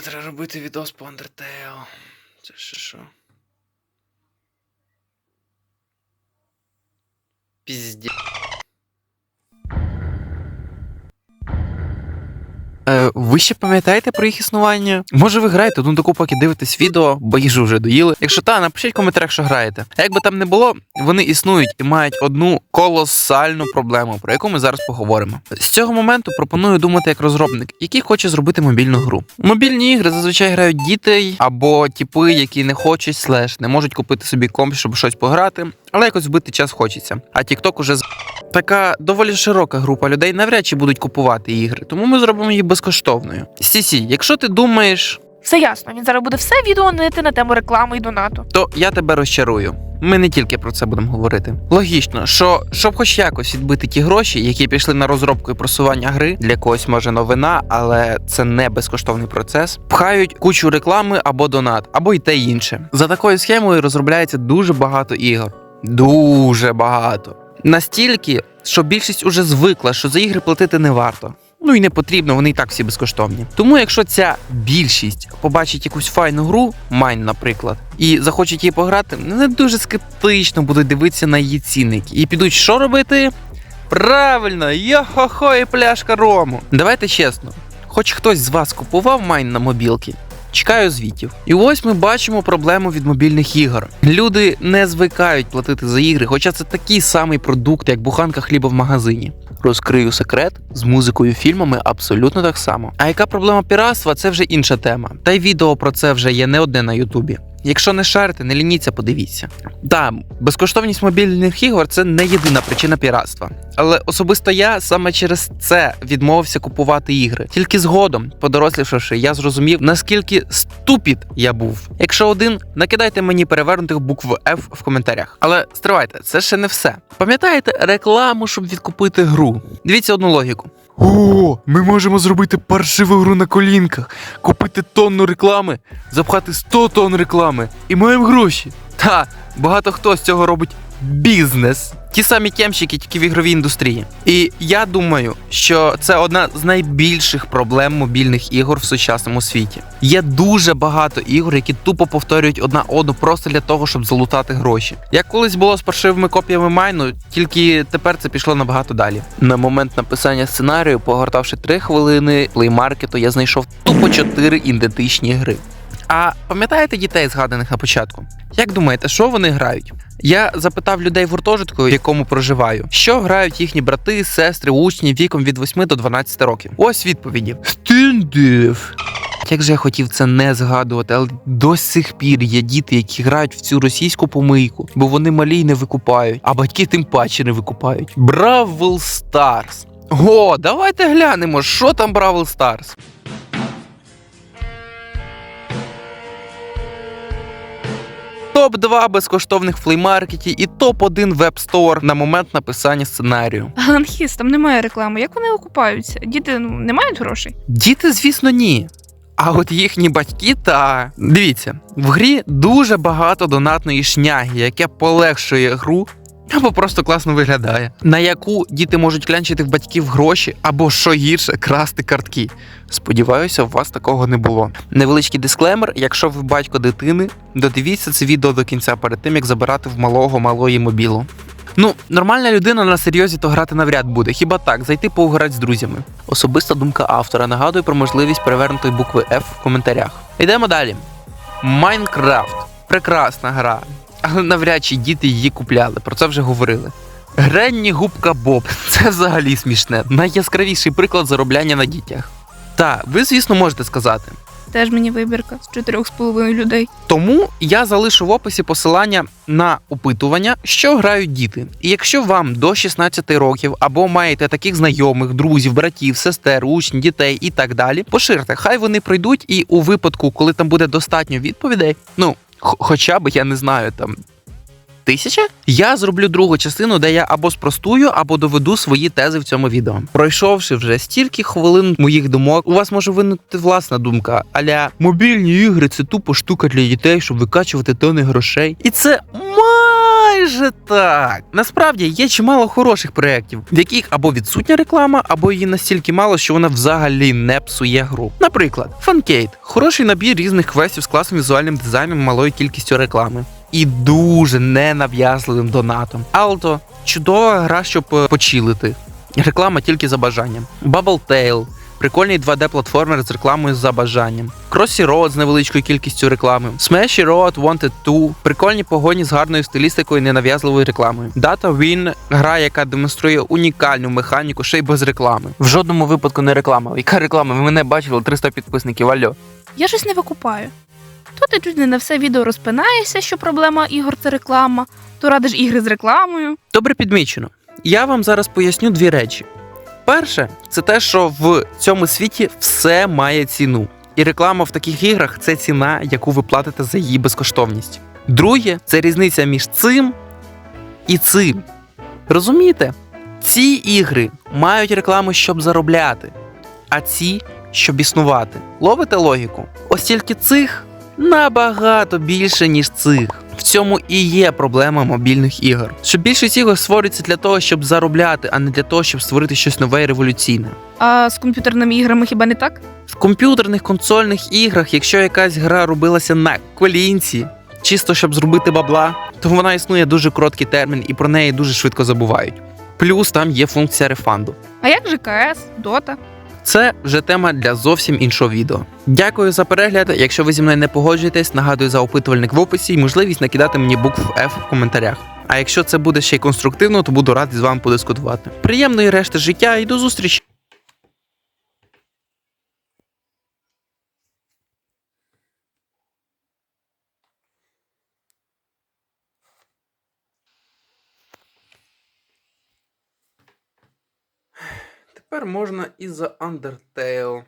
знаю, треба робити відос по Undertale. Це ще що? Пізді. Е, ви ще пам'ятаєте про їх існування? Може, ви граєте одну таку, поки дивитесь відео, бо їжу вже доїли. Якщо та, напишіть в коментарях, що граєте. А як би там не було, вони існують і мають одну колосальну проблему, про яку ми зараз поговоримо. З цього моменту пропоную думати як розробник, який хоче зробити мобільну гру. Мобільні ігри зазвичай грають дітей або тіпи, які не хочуть слеш, не можуть купити собі комп, щоб щось пограти, але якось вбити час хочеться. А TikTok уже з така доволі широка група людей навряд чи будуть купувати ігри, тому ми зробимо її безкоштовною. Сісі, якщо ти думаєш, Все ясно, він зараз буде все відео нити на тему реклами і донату. то я тебе розчарую. Ми не тільки про це будемо говорити. Логічно, що щоб хоч якось відбити ті гроші, які пішли на розробку і просування гри, для когось може новина, але це не безкоштовний процес. Пхають кучу реклами або донат, або й те й інше. За такою схемою розробляється дуже багато ігор. Дуже багато. Настільки, що більшість уже звикла, що за ігри платити не варто. Ну і не потрібно, вони і так всі безкоштовні. Тому, якщо ця більшість побачить якусь файну гру, Майн, наприклад, і захочуть її пограти, не дуже скептично будуть дивитися на її цінники. І підуть що робити? Правильно, йо-хо-хо і пляшка рому. Давайте чесно, хоч хтось з вас купував Майн на мобілки. Чекаю звітів. І ось ми бачимо проблему від мобільних ігор. Люди не звикають платити за ігри, хоча це такий самий продукт, як буханка хліба в магазині. Розкрию секрет з музикою, фільмами абсолютно так само. А яка проблема піратства, це вже інша тема. Та й відео про це вже є не одне на Ютубі. Якщо не шарите, не лініться, подивіться. Так, безкоштовність мобільних ігор це не єдина причина піратства. Але особисто я саме через це відмовився купувати ігри. Тільки згодом, подорослішавши, я зрозумів, наскільки ступід я був. Якщо один, накидайте мені перевернутих букв F в коментарях. Але стривайте, це ще не все. Пам'ятаєте рекламу, щоб відкупити гру? Дивіться одну логіку. О, ми можемо зробити паршиву гру на колінках, купити тонну реклами, запхати 100 тонн реклами і маємо гроші. Та багато хто з цього робить бізнес. Ті самі кемщики, тільки в ігровій індустрії. І я думаю, що це одна з найбільших проблем мобільних ігор в сучасному світі. Є дуже багато ігор, які тупо повторюють одна одну просто для того, щоб залутати гроші. Як колись було з паршивими копіями майну, тільки тепер це пішло набагато далі. На момент написання сценарію, погортавши 3 хвилини плеймаркету, я знайшов тупо 4 ідентичні гри. А пам'ятаєте дітей, згаданих на початку? Як думаєте, що вони грають? Я запитав людей в гуртожитку, в якому проживаю, що грають їхні брати, сестри, учні віком від 8 до 12 років. Ось відповіді: Стендев. Як же я хотів це не згадувати, але до сих пір є діти, які грають в цю російську помийку, бо вони малі й не викупають, а батьки тим паче не викупають. Бравл Старс. О, давайте глянемо, що там Бравл Старс. Топ-2 безкоштовних флеймаркеті і топ-1 веб-стор на момент написання сценарію. Анхіс, там немає реклами. Як вони окупаються? Діти ну, не мають грошей? Діти, звісно, ні. А от їхні батьки та дивіться, в грі дуже багато донатної шняги, яке полегшує гру. Або просто класно виглядає, на яку діти можуть клянчити в батьків гроші, або що гірше, красти картки. Сподіваюся, у вас такого не було. Невеличкий дисклеймер: якщо ви батько дитини, додивіться це відео до кінця перед тим, як забирати в малого малої мобілу. Ну, нормальна людина на серйозі то грати навряд буде. Хіба так, зайти поуграти з друзями. Особиста думка автора нагадує про можливість перевернутої букви F в коментарях. Йдемо далі. Майнкрафт. Прекрасна гра. Але навряд чи діти її купляли, про це вже говорили. Гренні губка Боб. Це взагалі смішне. Найяскравіший приклад заробляння на дітях. Та, ви, звісно, можете сказати. Теж мені вибірка з чотирьох з половиною людей. Тому я залишу в описі посилання на опитування, що грають діти. І якщо вам до 16 років або маєте таких знайомих, друзів, братів, сестер, учнів, дітей і так далі, поширте, хай вони пройдуть, і у випадку, коли там буде достатньо відповідей, ну хоча б я не знаю там. Тисяча? Я зроблю другу частину, де я або спростую, або доведу свої тези в цьому відео. Пройшовши вже стільки хвилин моїх думок, у вас може виникнути власна думка, аля мобільні ігри це тупо штука для дітей, щоб викачувати тони грошей. І це майже так. Насправді є чимало хороших проєктів, в яких або відсутня реклама, або її настільки мало, що вона взагалі не псує гру. Наприклад, Funcade – хороший набір різних квестів з класним візуальним дизайном, малою кількістю реклами. І дуже ненав'язливим донатом. Alto – чудова гра, щоб е, почилити. Реклама тільки за бажанням. Bubble Tale – прикольний 2D-платформер з рекламою за бажанням. Crossy Road з невеличкою кількістю реклами. Smashy Road Wanted 2 – прикольні погоні з гарною стилістикою і ненав'язливою рекламою. Data Win – гра, яка демонструє унікальну механіку ще й без реклами. В жодному випадку не реклама. Яка реклама? Ви мене бачили 300 підписників. Алло. Я щось не викупаю. То ти чуть не на все відео розпинаєшся, що проблема ігор це реклама, то радиш ігри з рекламою. Добре підмічено. Я вам зараз поясню дві речі. Перше, це те, що в цьому світі все має ціну. І реклама в таких іграх це ціна, яку ви платите за її безкоштовність. Друге, це різниця між цим і цим. Розумієте? Ці ігри мають рекламу, щоб заробляти, а ці щоб існувати. Ловите логіку? Ось тільки цих набагато більше, ніж цих. В цьому і є проблема мобільних ігор. Що більшість ігор створюється для того, щоб заробляти, а не для того, щоб створити щось нове і революційне. А з комп'ютерними іграми хіба не так? В комп'ютерних консольних іграх, якщо якась гра робилася на колінці, чисто щоб зробити бабла, то вона існує дуже короткий термін і про неї дуже швидко забувають. Плюс там є функція рефанду. А як же КС, Дота? Це вже тема для зовсім іншого відео. Дякую за перегляд. Якщо ви зі мною не погоджуєтесь, нагадую за опитувальник в описі і можливість накидати мені букву F в коментарях. А якщо це буде ще й конструктивно, то буду радий з вами подискутувати. Приємної решти життя і до зустрічі! Тепер можна і за Undertale.